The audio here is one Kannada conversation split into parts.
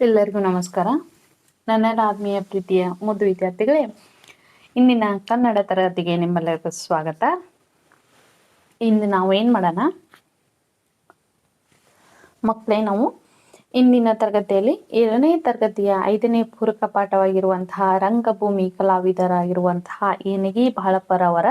ಎಲ್ಲರಿಗೂ ನಮಸ್ಕಾರ. ನನ್ನ ಆತ್ಮೀಯ ಪ್ರೀತಿಯ ಮುದ್ದು ವಿದ್ಯಾರ್ಥಿಗಳೇ, ಇಂದಿನ ಕನ್ನಡ ತರಗತಿಗೆ ನಿಮ್ಮೆಲ್ಲರಿಗೂ ಸ್ವಾಗತ. ಇಂದು ನಾವು ಏನು ಮಾಡೋಣ? ಮಕ್ಕಳೇ, ನಾವು ಇಂದಿನ ತರಗತಿಯಲ್ಲಿ ಏಳನೇ ತರಗತಿಯ ಐದನೇ ಪೂರಕ ಪಾಠವಾಗಿರುವಂತಹ ರಂಗಭೂಮಿ ಕಲಾವಿದರಾಗಿರುವಂತಹ ಏನಿಗಿ ಬಾಳಪ್ಪರವರ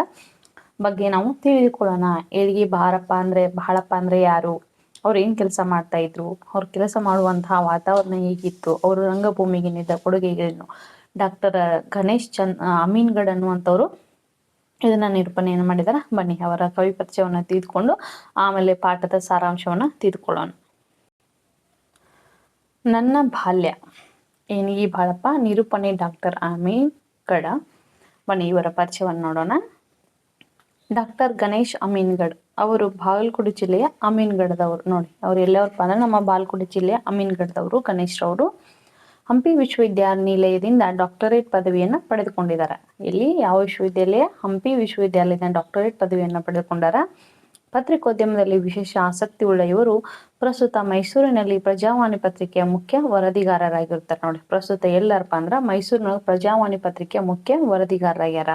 ಬಗ್ಗೆ ನಾವು ತಿಳಿದುಕೊಳ್ಳೋಣ. ಏಳಿಗೆ ಬಾರಪ್ಪ ಅಂದ್ರೆ, ಬಾಳಪ್ಪ ಅಂದ್ರೆ ಯಾರು? ಅವ್ರು ಏನ್ ಕೆಲಸ ಮಾಡ್ತಾ ಇದ್ರು, ಅವ್ರ ಕೆಲಸ ಮಾಡುವಂತಹ ವಾತಾವರಣ ಹೇಗಿತ್ತು, ಅವರು ರಂಗಭೂಮಿಗೆ ನೀಡಿದ ಕೊಡುಗೆಗಳೇನು ಡಾಕ್ಟರ್ ಗಣೇಶ್ ಚಂದ್ ಅಮೀನ್ಗಡ್ ಅನ್ನುವಂಥವ್ರು ಇದನ್ನ ನಿರೂಪಣೆಯನ್ನು ಮಾಡಿದಾರ. ಬನ್ನಿ, ಅವರ ಕವಿ ಪರಿಚಯವನ್ನು ತಿಳಿದುಕೊಂಡು ಆಮೇಲೆ ಪಾಠದ ಸಾರಾಂಶವನ್ನ ತಿದ್ಕೊಳ್ಳೋಣ ನನ್ನ ಬಾಲ್ಯ. ಏನಿಗೆ ಬಾಳಪ್ಪ? ನಿರೂಪಣೆ ಡಾಕ್ಟರ್ ಅಮೀನ್ ಗಡ ಬನ್ನಿ, ಇವರ ಪರಿಚಯವನ್ನು ನೋಡೋಣ. ಡಾಕ್ಟರ್ ಗಣೇಶ್ ಅಮೀನ್ಗಡ್. ಅವರು ಬಾಗಲಕೋಟೆ ಜಿಲ್ಲೆಯ ಅಮೀನ್ಗಢದವರು. ನೋಡಿ, ಅವ್ರು ಎಲ್ಲವರಪ್ಪ ಅಂದ್ರೆ ನಮ್ಮ ಬಾಗಲಕೋಟೆ ಜಿಲ್ಲೆಯ ಅಮೀನ್ಗಢದವರು ಗಣೇಶ್ ರವರು ಹಂಪಿ ವಿಶ್ವವಿದ್ಯಾನಿಲಯದಿಂದ ಡಾಕ್ಟರೇಟ್ ಪದವಿಯನ್ನು ಪಡೆದುಕೊಂಡಿದ್ದಾರೆ. ಇಲ್ಲಿ ಯಾವ ವಿಶ್ವವಿದ್ಯಾಲಯ? ಹಂಪಿ ವಿಶ್ವವಿದ್ಯಾಲಯದಿಂದ ಡಾಕ್ಟರೇಟ್ ಪದವಿಯನ್ನು ಪಡೆದುಕೊಂಡಾರ. ಪತ್ರಿಕೋದ್ಯಮದಲ್ಲಿ ವಿಶೇಷ ಆಸಕ್ತಿ ಉಳ್ಳ ಇವರು ಪ್ರಸ್ತುತ ಮೈಸೂರಿನಲ್ಲಿ ಪ್ರಜಾವಾಣಿ ಪತ್ರಿಕೆಯ ಮುಖ್ಯ ವರದಿಗಾರರಾಗಿರ್ತಾರೆ ನೋಡಿ, ಪ್ರಸ್ತುತ ಎಲ್ಲರಪ್ಪ ಅಂದ್ರೆ ಮೈಸೂರಿನ ಪ್ರಜಾವಾಣಿ ಪತ್ರಿಕೆಯ ಮುಖ್ಯ ವರದಿಗಾರರಾಗ್ಯಾರ.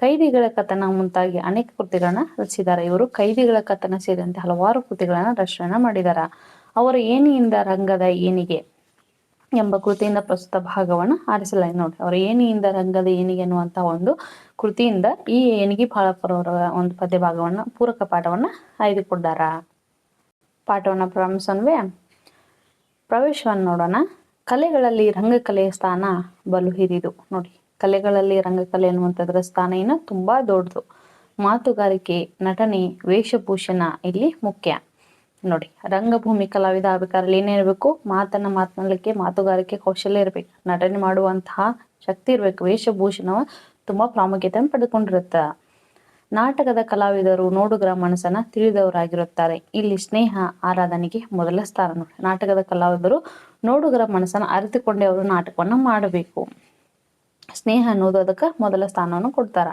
ಕೈದಿಗಳ ಕಥನ ಮುಂತಾಗಿ ಅನೇಕ ಕೃತಿಗಳನ್ನ ರಚಿಸಿದ್ದಾರೆ. ಇವರು ಕೈದಿಗಳ ಕಥನ ಸೇರಿದಂತೆ ಹಲವಾರು ಕೃತಿಗಳನ್ನ ರಚನೆ ಮಾಡಿದಾರ. ಅವರ ಏನಿಯಿಂದ ರಂಗದ ಏನಿಗೆ ಎಂಬ ಕೃತಿಯಿಂದ ಪ್ರಸ್ತುತ ಭಾಗವನ್ನು ಆರಿಸಲಾಗಿದೆ ನೋಡಿ ಅವರ ಏನಿಯಿಂದ ರಂಗದ ಏನಿಗೆ ಅನ್ನುವಂತ ಒಂದು ಕೃತಿಯಿಂದ ಈ ಏನಿಗೆ ಪಾಳಪ್ಪರವರ ಒಂದು ಪದ್ಯ ಭಾಗವನ್ನ ಪೂರಕ ಪಾಠವನ್ನ ಆಯ್ದುಕೊಂಡಾರ ಪಾಠವನ್ನ ಪ್ರಾರಂಭಿಸನ್ವೇ ಪ್ರವೇಶವನ್ನು ನೋಡೋಣ. ಕಲೆಗಳಲ್ಲಿ ರಂಗಕಲೆಯ ಸ್ಥಾನ ಬಲು ಹಿರಿದು. ನೋಡಿ ಕಲೆಗಳಲ್ಲಿ, ರಂಗಕಲೆ ಅನ್ನುವಂಥದ್ರ ಸ್ಥಾನ ಏನು ತುಂಬಾ ದೊಡ್ಡದು. ಮಾತುಗಾರಿಕೆ, ನಟನೆ, ವೇಷಭೂಷಣ ಇಲ್ಲಿ ಮುಖ್ಯ. ನೋಡಿ, ರಂಗಭೂಮಿ ಕಲಾವಿದ ಆಗ್ಬೇಕಾದ್ರೆ ಏನಿರ್ಬೇಕು ಮಾತನ್ನ ಮಾತನಾಡಲಿಕ್ಕೆ ಮಾತುಗಾರಿಕೆ ಕೌಶಲ್ಯ ಇರ್ಬೇಕು. ನಟನೆ ಮಾಡುವಂತಹ ಶಕ್ತಿ ಇರ್ಬೇಕು. ವೇಷಭೂಷಣ ತುಂಬಾ ಪ್ರಾಮುಖ್ಯತೆಯನ್ನು ಪಡೆದುಕೊಂಡಿರುತ್ತ. ನಾಟಕದ ಕಲಾವಿದರು ನೋಡುಗರ ಮನಸ್ಸನ್ನ ತಿಳಿದವರಾಗಿರುತ್ತಾರೆ. ಇಲ್ಲಿ ಸ್ನೇಹ, ಆರಾಧನೆಗೆ ಮೊದಲ ಸ್ಥಾನ. ನೋಡಿ, ನಾಟಕದ ಕಲಾವಿದರು ನೋಡುಗರ ಮನಸ್ಸನ್ನ ಅರಿತುಕೊಂಡೇ ಅವರು ನಾಟಕವನ್ನ ಮಾಡಬೇಕು. ಸ್ನೇಹ ಅನ್ನೋದು ಅದಕ್ಕೆ ಮೊದಲ ಸ್ಥಾನವನ್ನು ಕೊಡ್ತಾರ.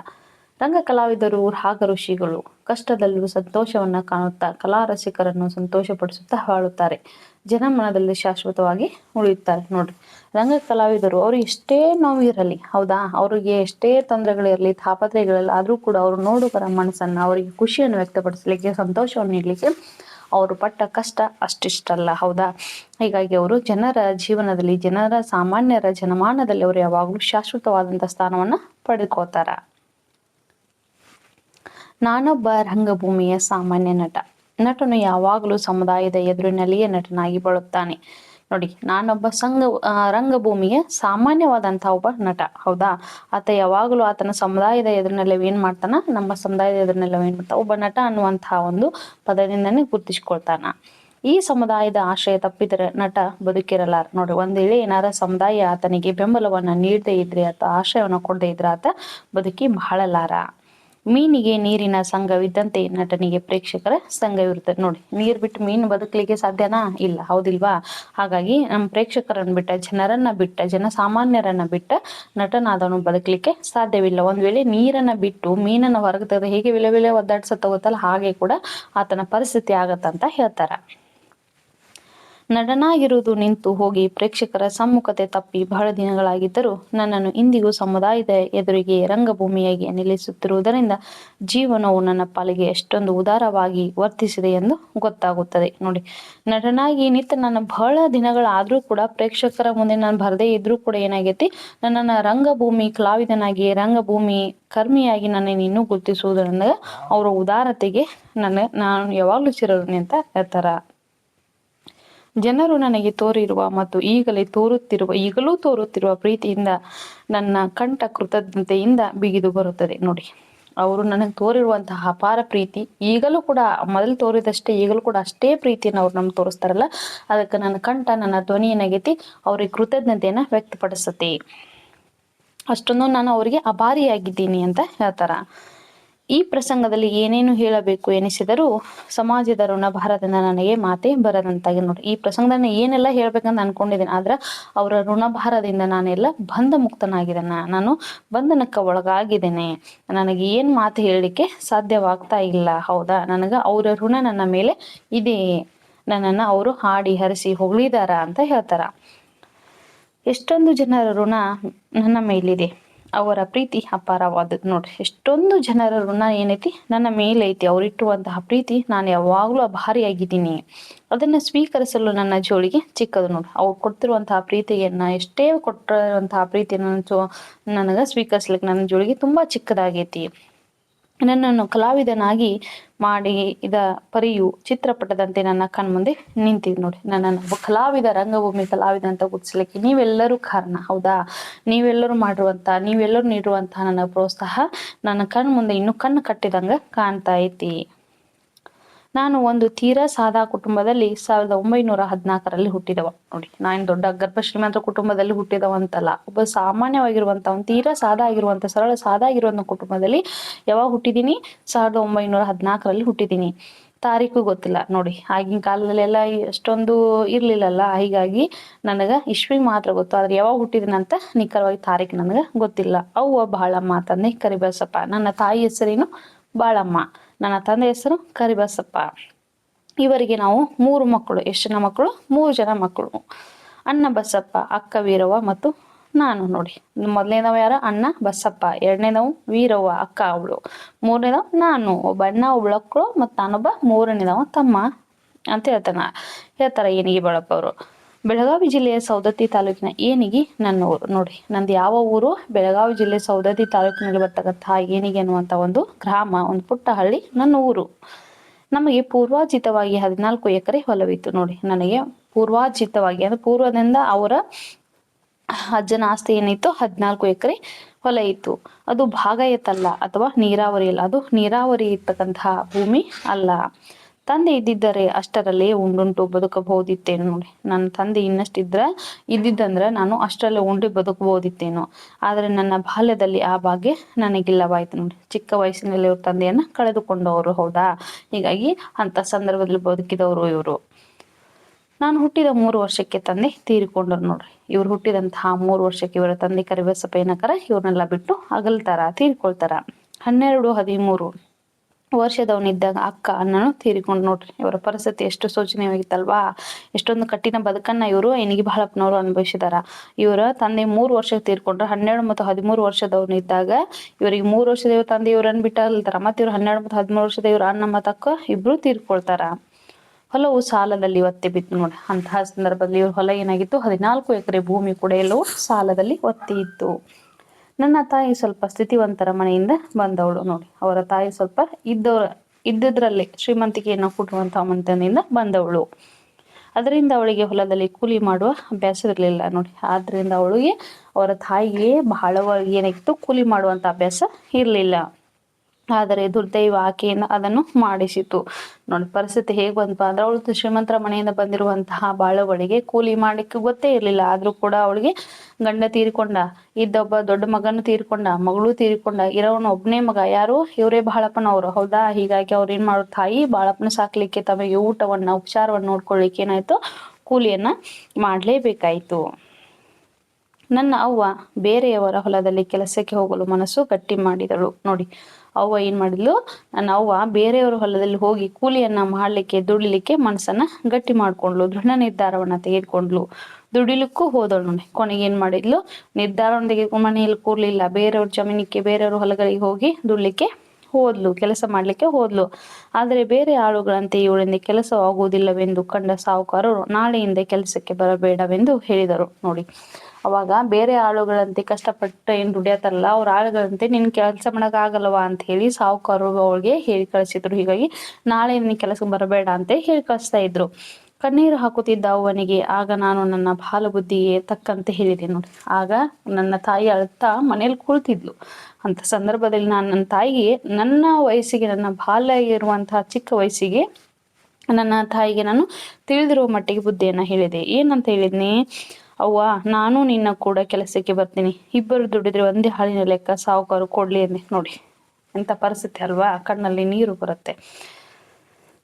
ರಂಗ ಕಲಾವಿದರು ರಾಗ ಋಷಿಗಳು ಕಷ್ಟದಲ್ಲೂ ಸಂತೋಷವನ್ನ ಕಾಣುತ್ತಾ ಕಲಾ ರಸಿಕರನ್ನು ಸಂತೋಷಪಡಿಸುತ್ತಾ ಬಾಳುತ್ತಾರೆ. ಜನಮನದಲ್ಲಿ ಶಾಶ್ವತವಾಗಿ ಉಳಿಯುತ್ತಾರೆ. ನೋಡ್ರಿ ರಂಗ ಕಲಾವಿದರು ಅವ್ರು ಎಷ್ಟೇ ನೋವು ಹೌದಾ? ಅವರಿಗೆ ಎಷ್ಟೇ ತೊಂದರೆಗಳಿರಲಿ ತಾಪತ್ರೆಗಳಿರಲಿ ಆದ್ರೂ ಕೂಡ ಅವರು ನೋಡುಗರ ಮನಸ್ಸನ್ನ ಅವರಿಗೆ ಖುಷಿಯನ್ನು ವ್ಯಕ್ತಪಡಿಸಲಿಕ್ಕೆ, ಸಂತೋಷವನ್ನು ನೀಡಲಿಕ್ಕೆ ಅವರು ಪಟ್ಟ ಕಷ್ಟ ಅಷ್ಟಿಷ್ಟಲ್ಲ, ಹೌದಾ? ಹೀಗಾಗಿ ಅವರು ಜನರ ಜೀವನದಲ್ಲಿ, ಜನರ ಸಾಮಾನ್ಯರ ಜನಮಾನದಲ್ಲಿ ಅವರು ಯಾವಾಗಲೂ ಶಾಶ್ವತವಾದಂಥ ಸ್ಥಾನವನ್ನ ಪಡೆದುಕೋತಾರ. ನಾನೊಬ್ಬ ರಂಗಭೂಮಿಯ ಸಾಮಾನ್ಯ ನಟ. ನಟನು ಯಾವಾಗಲೂ ಸಮುದಾಯದ ಎದುರಿನಲ್ಲಿಯೇ ನಟನಾಗಿ ಬಳುತ್ತಾನೆ ನೋಡಿ, ನಾನೊಬ್ಬ ಸಂಘ ರಂಗಭೂಮಿಯ ಸಾಮಾನ್ಯವಾದಂತಹ ಒಬ್ಬ ನಟ, ಹೌದಾ? ಆತ ಯಾವಾಗಲೂ ಆತನ ಸಮುದಾಯದ ಎದುರಿನಲ್ಲಿ ಏನ್ ಮಾಡ್ತಾನ? ನಮ್ಮ ಸಮುದಾಯದ ಎದುರಿನಲ್ಲಿ ಏನ್ ಮಾಡ್ತಾನ? ಒಬ್ಬ ನಟ ಅನ್ನುವಂತಹ ಒಂದು ಪದದಿಂದನೇ ಗುರ್ತಿಸ್ಕೊಳ್ತಾನ. ಈ ಸಮುದಾಯದ ಆಶ್ರಯ ತಪ್ಪಿದರೆ ನಟ ಬದುಕಿರಲಾರ. ನೋಡಿ ಒಂದ್ ವೇಳೆ ಏನಾರ ಸಮುದಾಯ ಆತನಿಗೆ ಬೆಂಬಲವನ್ನ ನೀಡದೇ ಇದ್ರೆ ಅಥವಾ ಆಶ್ರಯವನ್ನ ಕೊಡದೇ ಇದ್ರೆ ಆತ ಬದುಕಿ ಬಾಳಲಾರ. ಮೀನಿಗೆ ನೀರಿನ ಸಂಘವಿದ್ದಂತೆ ನಟನಿಗೆ ಪ್ರೇಕ್ಷಕರ ಸಂಘವಿರುತ್ತದೆ ನೋಡಿ, ನೀರ್ ಬಿಟ್ಟು ಮೀನು ಬದುಕಲಿಕ್ಕೆ ಸಾಧ್ಯನಾ? ಇಲ್ಲ, ಹೌದಿಲ್ವಾ? ಹಾಗಾಗಿ ನಮ್ಮ ಪ್ರೇಕ್ಷಕರನ್ನ ಬಿಟ್ಟ, ಜನರನ್ನ ಬಿಟ್ಟ ಜನ ಸಾಮಾನ್ಯರನ್ನ ಬಿಟ್ಟ ನಟನಾದವನು ಬದುಕಲಿಕ್ಕೆ ಸಾಧ್ಯವಿಲ್ಲ. ಒಂದ್ ವೇಳೆ ನೀರನ್ನ ಬಿಟ್ಟು ಮೀನನ್ನ ಹೊರಗೆ ತೆಗೆದು ಹೇಗೆ ವಿಲೆ ವಿಲೆ ಒದ್ದಾಡ್ಸತ್ತ ಗೊತ್ತಲ್ಲ, ಹಾಗೆ ಕೂಡ ಆತನ ಪರಿಸ್ಥಿತಿ ಆಗತ್ತಂತ ಹೇಳ್ತಾರ. ನಟನಾಗಿರುವುದು ನಿಂತು ಹೋಗಿ ಪ್ರೇಕ್ಷಕರ ಸಮ್ಮುಖತೆ ತಪ್ಪಿ ಬಹಳ ದಿನಗಳಾಗಿದ್ದರೂ ನನ್ನನ್ನು ಇಂದಿಗೂ ಸಮುದಾಯದ ಎದುರಿಗೆ ರಂಗಭೂಮಿಯಾಗಿ ನಿಲ್ಲಿಸುತ್ತಿರುವುದರಿಂದ ಜೀವನವು ನನ್ನ ಪಾಲಿಗೆ ಎಷ್ಟೊಂದು ಉದಾರವಾಗಿ ವರ್ತಿಸಿದೆ ಎಂದು ಗೊತ್ತಾಗುತ್ತದೆ. ನೋಡಿ, ನಟನಾಗಿ ನಿಂತು ನನ್ನ ಬಹಳ ದಿನಗಳಾದ್ರೂ ಕೂಡ ಪ್ರೇಕ್ಷಕರ ಮುಂದೆ ನಾನು ಬರದೇ ಇದ್ರೂ ಕೂಡ ಏನಾಗೈತಿ? ನನ್ನನ್ನು ರಂಗಭೂಮಿ ಕಲಾವಿದನಾಗಿ, ರಂಗಭೂಮಿ ಕರ್ಮಿಯಾಗಿ ನನ್ನನ್ನು ಇನ್ನೂ ಗುರುತಿಸುವುದರಿಂದ ಅವರ ಉದಾರತೆಗೆ ನನ್ನ, ನಾನು ಯಾವಾಗಲೂ ಚಿರಋಣಿ ಅಂತ ಹೇಳ್ತಾರ. ಜನರು ನನಗೆ ತೋರಿರುವ ಮತ್ತು ಈಗಲೇ ತೋರುತ್ತಿರುವ, ಈಗಲೂ ತೋರುತ್ತಿರುವ ಪ್ರೀತಿಯಿಂದ ನನ್ನ ಕಂಠ ಕೃತಜ್ಞತೆಯಿಂದ ಬಿಗಿದು ಬರುತ್ತದೆ. ನೋಡಿ, ಅವರು ನನಗೆ ತೋರಿರುವಂತಹ ಅಪಾರ ಪ್ರೀತಿ. ಈಗಲೂ ಕೂಡ, ಮೊದಲು ತೋರಿದಷ್ಟೇ, ಈಗಲೂ ಕೂಡ ಅಷ್ಟೇ ಪ್ರೀತಿಯನ್ನು ಅವ್ರು ನಮ್ಗೆ ತೋರಿಸ್ತಾರಲ್ಲ, ಅದಕ್ಕೆ ನನ್ನ ಕಂಠ, ನನ್ನ ಧ್ವನಿ ಏನಾಗೈತಿ ಅವ್ರಿಗೆ ಕೃತಜ್ಞತೆಯನ್ನು ವ್ಯಕ್ತಪಡಿಸುತ್ತೆ. ಅಷ್ಟೊಂದು ನಾನು ಅವರಿಗೆ ಅಭಾರಿಯಾಗಿದ್ದೀನಿ ಅಂತ ಹೇಳ್ತಾರ? ಈ ಪ್ರಸಂಗದಲ್ಲಿ ಏನೇನು ಹೇಳಬೇಕು ಎನಿಸಿದರೂ ಸಮಾಜದ ಋಣಭಾರದಿಂದ ನನಗೆ ಮಾತೆ ಬರದಂತಾಗಿ ನೋಡಿ. ಈ ಪ್ರಸಂಗದಲ್ಲಿ ಏನೆಲ್ಲ ಹೇಳ್ಬೇಕಂತ ಅನ್ಕೊಂಡಿದ್ದೀನಿ, ಆದ್ರೆ ಅವರ ಋಣಭಾರದಿಂದ ನಾನೆಲ್ಲ ಬಂಧ ಮುಕ್ತನಾಗಿದ್ದೇನೆ. ನಾನು ಬಂಧನಕ್ಕೆ ಒಳಗಾಗಿದ್ದೇನೆ. ನನಗೆ ಏನ್ ಮಾತು ಹೇಳಲಿಕ್ಕೆ ಸಾಧ್ಯವಾಗ್ತಾ ಇಲ್ಲ. ಹೌದಾ? ನನಗ ಅವರ ಋಣ ನನ್ನ ಮೇಲೆ ಇದೆ. ನನ್ನನ್ನು ಅವರು ಹಾಡಿ ಹರಿಸಿ ಹೊಗಳಿದಾರ ಅಂತ ಹೇಳ್ತಾರ. ಎಷ್ಟೊಂದು ಜನರ ಋಣ ನನ್ನ ಮೇಲಿದೆ. ಅವರ ಪ್ರೀತಿ ಅಪಾರವಾದದ್ದು ನೋಡಿ ಎಷ್ಟೊಂದು ಜನರ ಋಣ ಏನೈತಿ, ನನ್ನ ಮೇಲೆ ಐತಿ ಅವರಿಟ್ಟುವಂತಹ ಪ್ರೀತಿ ನಾನು ಯಾವಾಗಲೂ ಭಾರಿಯಾಗಿದ್ದೀನಿ ಅದನ್ನು ಸ್ವೀಕರಿಸಲು ನನ್ನ ಜೋಳಿಗೆ ಚಿಕ್ಕದು ನೋಡಿ ಅವ್ರು ಕೊಡ್ತಿರುವಂತಹ ಪ್ರೀತಿಯನ್ನು, ಎಷ್ಟೇ ಕೊಟ್ಟಿರುವಂತಹ ಪ್ರೀತಿಯನ್ನು ನನಗೆ ಸ್ವೀಕರಿಸ್ಲಿಕ್ಕೆ ನನ್ನ ಜೋಳಿಗೆ ತುಂಬ ಚಿಕ್ಕದಾಗೈತಿ. ನನ್ನನ್ನು ಕಲಾವಿದನಾಗಿ ಮಾಡಿ ಇದ ಪರಿಯು ಚಿತ್ರಪಟದಂತೆ ನನ್ನ ಕಣ್ಮುಂದೆ ನಿಂತೀವಿ ನೋಡಿ. ನನ್ನನ್ನು ಕಲಾವಿದ ರಂಗಭೂಮಿ ಕಲಾವಿದ ಅಂತ ಗುರ್ತಿಸ್ಲಿಕ್ಕೆ ನೀವೆಲ್ಲರೂ ಕಾರಣ. ಹೌದಾ? ನೀವೆಲ್ಲರೂ ಮಾಡಿರುವಂತ, ನೀವೆಲ್ಲರೂ ನೀಡುವಂತಹ ನನ್ನ ಪ್ರೋತ್ಸಾಹ ನನ್ನ ಕಣ್ ಮುಂದೆ ಇನ್ನು ಕಣ್ಣು ಕಟ್ಟಿದಂಗ ಕಾಣ್ತಾ ಐತಿ. ನಾನು ಒಂದು ತೀರಾ ಸಾದಾ ಕುಟುಂಬದಲ್ಲಿ ಸಾವಿರದ ಒಂಬೈನೂರ ಹದಿನಾಲ್ಕರಲ್ಲಿ ಹುಟ್ಟಿದವ. ನೋಡಿ ನಾನು ದೊಡ್ಡ ಗರ್ಭ ಶ್ರೀಮಂತ ಕುಟುಂಬದಲ್ಲಿ ಹುಟ್ಟಿದವ ಅಂತಲ್ಲ ಒಬ್ಬ ಸಾಮಾನ್ಯವಾಗಿರುವಂತ, ಒಂದು ತೀರಾ ಸಾದಾ ಆಗಿರುವಂತ, ಸರಳ ಸಾದಾ ಆಗಿರುವಂತ ಕುಟುಂಬದಲ್ಲಿ ಯಾವಾಗ ಹುಟ್ಟಿದೀನಿ? ಸಾವಿರದ ಒಂಬೈನೂರ ಹದಿನಾಲ್ಕರಲ್ಲಿ ಹುಟ್ಟಿದೀನಿ. ತಾರೀಕು ಗೊತ್ತಿಲ್ಲ. ನೋಡಿ, ಆಗಿನ ಕಾಲದಲ್ಲೆಲ್ಲ ಎಷ್ಟೊಂದು ಇರ್ಲಿಲ್ಲಲ್ಲ. ಹೀಗಾಗಿ ನನಗ ಇಶ್ವಿ ಮಾತ್ರ ಗೊತ್ತು. ಆದ್ರೆ ಯಾವಾಗ ಹುಟ್ಟಿದಿನ ಅಂತ ನಿಖರವಾಗಿ ತಾರೀಕು ನನಗ ಗೊತ್ತಿಲ್ಲ. ಅವ್ವ ಬಹಳಮ್ಮ ತಂದೆ ಕರಿಬಸಪ್ಪ. ನನ್ನ ತಾಯಿ ಹೆಸರೇನು? ಬಾಳಮ್ಮ. ನನ್ನ ತಂದೆ ಹೆಸರು ಕರಿಬಸಪ್ಪ. ಇವರಿಗೆ ನಾವು ಮೂರು ಮಕ್ಕಳು ಎಷ್ಟು ಜನ ಮಕ್ಕಳು? ಮೂರು ಜನ ಮಕ್ಕಳು. ಅಣ್ಣ ಬಸಪ್ಪ, ಅಕ್ಕ ವೀರವ್ವ ಮತ್ತು ನಾನು ನೋಡಿ. ಮೊದಲನೇದವ ಯಾರ? ಅಣ್ಣ ಬಸಪ್ಪ. ಎರಡನೇದವು ವೀರವ್ವ, ಅಕ್ಕ, ಅವಳು. ಮೂರನೇದವ ನಾನು. ಒಬ್ಬ ಅಣ್ಣ ಒಬ್ಬಳಕ್ಕಳು ಮತ್ತು ನಾನೊಬ್ಬ ಮೂರನೇದವ ತಮ್ಮ ಅಂತ ಹೇಳ್ತಾನ. ಹೇಳ್ತಾರೆ ಏನಿಗೆ ಬಳಪ್ಪ ಅವರು ಬೆಳಗಾವಿ ಜಿಲ್ಲೆಯ ಸೌದತ್ತಿ ತಾಲೂಕಿನ ಏನಿಗೆ ನನ್ನ ಊರು ನೋಡಿ, ನಂದು ಯಾವ ಊರು, ಬೆಳಗಾವಿ ಜಿಲ್ಲೆ ಸೌದತ್ತಿ ತಾಲೂಕಿನಲ್ಲಿ ಬರ್ತಕ್ಕಂತಹ ಏನಿಗೆ ಅನ್ನುವಂಥ ಒಂದು ಗ್ರಾಮ, ಒಂದು ಪುಟ್ಟ ಹಳ್ಳಿ ನನ್ನ ಊರು. ನಮಗೆ ಪೂರ್ವಾಜಿತವಾಗಿ ಹದಿನಾಲ್ಕು ಎಕರೆ ಹೊಲವಿತ್ತು. ನೋಡಿ, ನನಗೆ ಪೂರ್ವಾಜಿತವಾಗಿ ಅಂದ್ರೆ ಪೂರ್ವದಿಂದ ಅವರ ಅಜ್ಜನ ಆಸ್ತಿ ಏನಿತ್ತು ಹದಿನಾಲ್ಕು ಎಕರೆ ಹೊಲ ಇತ್ತು. ಅದು ಭಾಗ ಎತ್ತಲ್ಲ ಅಥವಾ ನೀರಾವರಿ ಅಲ್ಲ ಅದು ನೀರಾವರಿ ಇರ್ತಕ್ಕಂತಹ ಭೂಮಿ ಅಲ್ಲ. ತಂದೆ ಇದ್ದಿದ್ದರೆ ಅಷ್ಟರಲ್ಲೇ ಉಂಡುಂಟು ಬದುಕಬಹುದಿತ್ತೇನು ನೋಡಿ. ನನ್ನ ತಂದೆ ಇನ್ನಷ್ಟಿದ್ರ ಇದ್ದಿದ್ದಂದ್ರೆ ನಾನು ಅಷ್ಟರಲ್ಲೇ ಉಂಡು ಬದುಕಬಹುದಿತ್ತೇನೋ. ಆದರೆ ನನ್ನ ಬಾಲ್ಯದಲ್ಲಿ ಆ ಭಾಗ್ಯ ನನಗಿಲ್ಲವಾಯ್ತು ನೋಡಿ. ಚಿಕ್ಕ ವಯಸ್ಸಿನಲ್ಲಿ ಅವ್ರ ತಂದೆಯನ್ನ ಕಳೆದುಕೊಂಡವರು, ಹೌದಾ? ಹೀಗಾಗಿ ಅಂತ ಸಂದರ್ಭದಲ್ಲಿ ಬದುಕಿದವರು ಇವರು. ನಾನು ಹುಟ್ಟಿದ ಮೂರು ವರ್ಷಕ್ಕೆ ತಂದೆ ತೀರಿಕೊಂಡರು ನೋಡ್ರಿ. ಇವ್ರು ಹುಟ್ಟಿದಂತಹ ಮೂರು ವರ್ಷಕ್ಕೆ ಇವರ ತಂದೆ ಕರಿಬಸಪ್ಪ ಏನಕರ ಇವ್ರನ್ನೆಲ್ಲ ಬಿಟ್ಟು ಅಗಲ್ತಾರ ತೀರ್ಕೊಳ್ತಾರ. ಹನ್ನೆರಡು, ಹದಿಮೂರು. ವರ್ಷದವನಿದ್ದಾಗ ಅಕ್ಕ ಅನ್ನನು ತೀರಿಕೊಂಡು ನೋಡ್ರಿ, ಇವರ ಪರಿಸ್ಥಿತಿ ಎಷ್ಟು ಶೋಚನೀಯವಾಗಿತ್ತಲ್ವಾ? ಎಷ್ಟೊಂದು ಕಠಿಣ ಬದುಕನ್ನ ಇವರು ಬಹಳ ಬಹಳಪ್ಪನವರು ಅನುಭವಿಸಿದಾರ. ಇವರ ತಂದೆ ಮೂರು ವರ್ಷ ತೀರ್ಕೊಂಡ್ರೆ, ಹನ್ನೆರಡು ಮತ್ತು ಹದಿಮೂರು ವರ್ಷದವನಿದ್ದಾಗ ಇವರಿಗೆ ಮೂರು ವರ್ಷದ ಇವ್ರ ತಂದೆ ಇವ್ರನ್ನ ಬಿಟ್ಟಲ್ತಾರ ಮತ್ತೆ ಇವ್ರು ಹನ್ನೆರಡು ಮತ್ತು ಹದಿಮೂರು ವರ್ಷದ ಇವ್ರ ಅಣ್ಣ ಮತ್ತು ಅಕ್ಕ ಇಬ್ರು ತೀರ್ಕೊಳ್ತಾರ. ಹೊಲವು ಸಾಲದಲ್ಲಿ ಒತ್ತಿ ಬಿತ್ತು ನೋಡಿ, ಅಂತಹ ಸಂದರ್ಭದಲ್ಲಿ ಇವ್ರ ಹೊಲ ಏನಾಗಿತ್ತು? ಹದಿನಾಲ್ಕು ಎಕರೆ ಭೂಮಿ ಕೂಡ ಎಲ್ಲವೂ ಸಾಲದಲ್ಲಿ ಒತ್ತಿ ಇತ್ತು. ನನ್ನ ತಾಯಿ ಸ್ವಲ್ಪ ಸ್ಥಿತಿವಂತರ ಮನೆಯಿಂದ ಬಂದವಳು ನೋಡಿ. ಅವರ ತಾಯಿ ಸ್ವಲ್ಪ ಇದ್ದವ್ರ ಇದ್ದಿದ್ರಲ್ಲಿ ಶ್ರೀಮಂತಿಕೆಯನ್ನು ಕೊಟ್ಟುವಂತಹ ಮಂತನಿಂದ ಬಂದವಳು. ಅದರಿಂದ ಅವಳಿಗೆ ಹೊಲದಲ್ಲಿ ಕೂಲಿ ಮಾಡುವ ಅಭ್ಯಾಸ ಇರಲಿಲ್ಲ ನೋಡಿ. ಆದ್ರಿಂದ ಅವಳಿಗೆ ಅವರ ತಾಯಿಗೆ ಬಹಳ ಏನಾಗಿತ್ತು? ಕೂಲಿ ಮಾಡುವಂತ ಅಭ್ಯಾಸ ಇರಲಿಲ್ಲ. ಆದರೆ ದುರ್ದೈವ ಆಕೆಯಿಂದ ಅದನ್ನು ಮಾಡಿಸಿತು. ನೋಡಿ, ಪರಿಸ್ಥಿತಿ ಹೇಗೆ ಬಂತು ಅಂದ್ರೆ ಅವಳು ಶ್ರೀಮಂತರ ಮನೆಯಿಂದ ಬಂದಿರುವಂತಹ ಬಾಳವಳಿಗೆ ಕೂಲಿ ಮಾಡಲಿಕ್ಕೆ ಗೊತ್ತೇ ಇರಲಿಲ್ಲ. ಆದ್ರೂ ಕೂಡ ಅವಳಿಗೆ ಗಂಡ ತೀರಿಕೊಂಡ, ಇದ್ದೊಬ್ಬ ದೊಡ್ಡ ಮಗನು ತೀರಿಕೊಂಡ, ಮಗಳು ತೀರಿಕೊಂಡ ಇರೋನು ಒಬ್ಬನೇ ಮಗ, ಯಾರು ಇವರೇ ಬಾಳಪ್ಪನವರು ಹೌದಾ? ಹೀಗಾಗಿ ಅವ್ರು ಏನ್ ಮಾಡೋ ತಾಯಿ ಬಾಳಪ್ಪನ ಸಾಕ್ಲಿಕ್ಕೆ ತಮಗೆ ಊಟವನ್ನ, ಉಪಚಾರವನ್ನ ನೋಡ್ಕೊಳ್ಳಿಕ್ಕೆ ಏನಾಯ್ತು? ಕೂಲಿಯನ್ನ ಮಾಡ್ಲೇಬೇಕಾಯ್ತು. ನನ್ನ ಅವ್ವ ಬೇರೆಯವರ ಹೊಲದಲ್ಲಿ ಕೆಲಸಕ್ಕೆ ಹೋಗಲು ಮನಸ್ಸು ಗಟ್ಟಿ ಮಾಡಿದಳು. ನೋಡಿ ಅವ್ವ ಏನ್ ಮಾಡಿದ್ಲು? ನನ್ನ ಅವ್ವ ಬೇರೆಯವ್ರ ಹೊಲದಲ್ಲಿ ಹೋಗಿ ಕೂಲಿಯನ್ನ ಮಾಡ್ಲಿಕ್ಕೆ, ದುಡಿಲಿಕ್ಕೆ ಮನಸ್ಸನ್ನ ಗಟ್ಟಿ ಮಾಡ್ಕೊಂಡ್ಲು ದೃಢ ನಿರ್ಧಾರವನ್ನ ತೆಗೆದುಕೊಂಡ್ಲು ದುಡಿಲಿಕ್ಕೂ ಹೋದಳು ನೋಡಿ ಕೊನೆಗೆ ಏನ್ ಮಾಡಿದ್ಲು? ನಿರ್ಧಾರವನ್ನು ತೆಗೆದುಕೊಂಡು ಮನೆಯಲ್ಲಿ ಕೂರ್ಲಿಲ್ಲ. ಬೇರೆಯವ್ರ ಜಮೀನಿಗೆ ಬೇರೆಯವ್ರ ಹೊಲಗಳಿಗೆ ಹೋಗಿ ದುಡ್ಲಿಕ್ಕೆ ಹೋದ್ಲು. ಕೆಲಸ ಮಾಡ್ಲಿಕ್ಕೆ ಹೋದ್ಲು. ಆದರೆ ಬೇರೆ ಆಳುಗಳಂತೆ ಇವಳಿಂದ ಕೆಲಸವಾಗುವುದಿಲ್ಲವೆಂದು ಕಂಡ ಸಾಹುಕಾರರು ನಾಳೆಯಿಂದ ಕೆಲಸಕ್ಕೆ ಬರಬೇಡವೆಂದು ಹೇಳಿದರು. ನೋಡಿ. ಅವಾಗ ಬೇರೆ ಆಳುಗಳಂತೆ ಕಷ್ಟಪಟ್ಟು ಏನು ದುಡಿಯತ್ತಲ್ಲ ಅವ್ರ ಆಳುಗಳಂತೆ ನಿನ್ ಕೆಲಸ ಮಾಡಕ್ ಆಗಲ್ವಾ ಅಂತ ಹೇಳಿ ಸಾವುಕಾರರು ಅವಳಿಗೆ ಹೇಳಿ ಕಳಿಸಿದ್ರು. ಹೀಗಾಗಿ ನಾಳೆ ನಿನ್ ಕೆಲಸಕ್ಕೆ ಬರಬೇಡ ಅಂತ ಹೇಳಿ ಕಳಿಸ್ತಾ ಇದ್ರು. ಕಣ್ಣೀರು ಹಾಕುತ್ತಿದ್ದ ಅವನಿಗೆ, ಆಗ ನಾನು ನನ್ನ ಬಾಲ ಬುದ್ಧಿಗೆ ತಕ್ಕಂತೆ ಹೇಳಿದೆ ನೋಡಿ. ಆಗ ನನ್ನ ತಾಯಿ ಅಳ್ತಾ ಮನೇಲಿ ಕುಳಿತಿದ್ಲು. ಅಂತ ಸಂದರ್ಭದಲ್ಲಿ ನಾನು ನನ್ನ ತಾಯಿಗೆ, ನನ್ನ ವಯಸ್ಸಿಗೆ, ನನ್ನ ಬಾಲ್ಯ ಇರುವಂತಹ ಚಿಕ್ಕ ವಯಸ್ಸಿಗೆ ನನ್ನ ತಾಯಿಗೆ ನಾನು ತಿಳಿದಿರುವ ಮಟ್ಟಿಗೆ ಬುದ್ಧಿಯನ್ನ ಹೇಳಿದೆ. ಏನಂತ ಹೇಳಿದ್ನಿ? ಅವ್ವ, ನಾನು ನಿನ್ನ ಕೂಡ ಕೆಲಸಕ್ಕೆ ಬರ್ತೀನಿ. ಇಬ್ಬರು ದುಡಿದ್ರೆ ಒಂದೇ ಹಾಳಿನ ಲೆಕ್ಕ ಸಾವುಕಾರು ಕೊಡ್ಲಿ ಅಂದೆ. ನೋಡಿ, ಎಂತ ಪರಿಸ್ಥಿತಿ ಅಲ್ವಾ? ಕಣ್ಣಲ್ಲಿ ನೀರು ಬರುತ್ತೆ.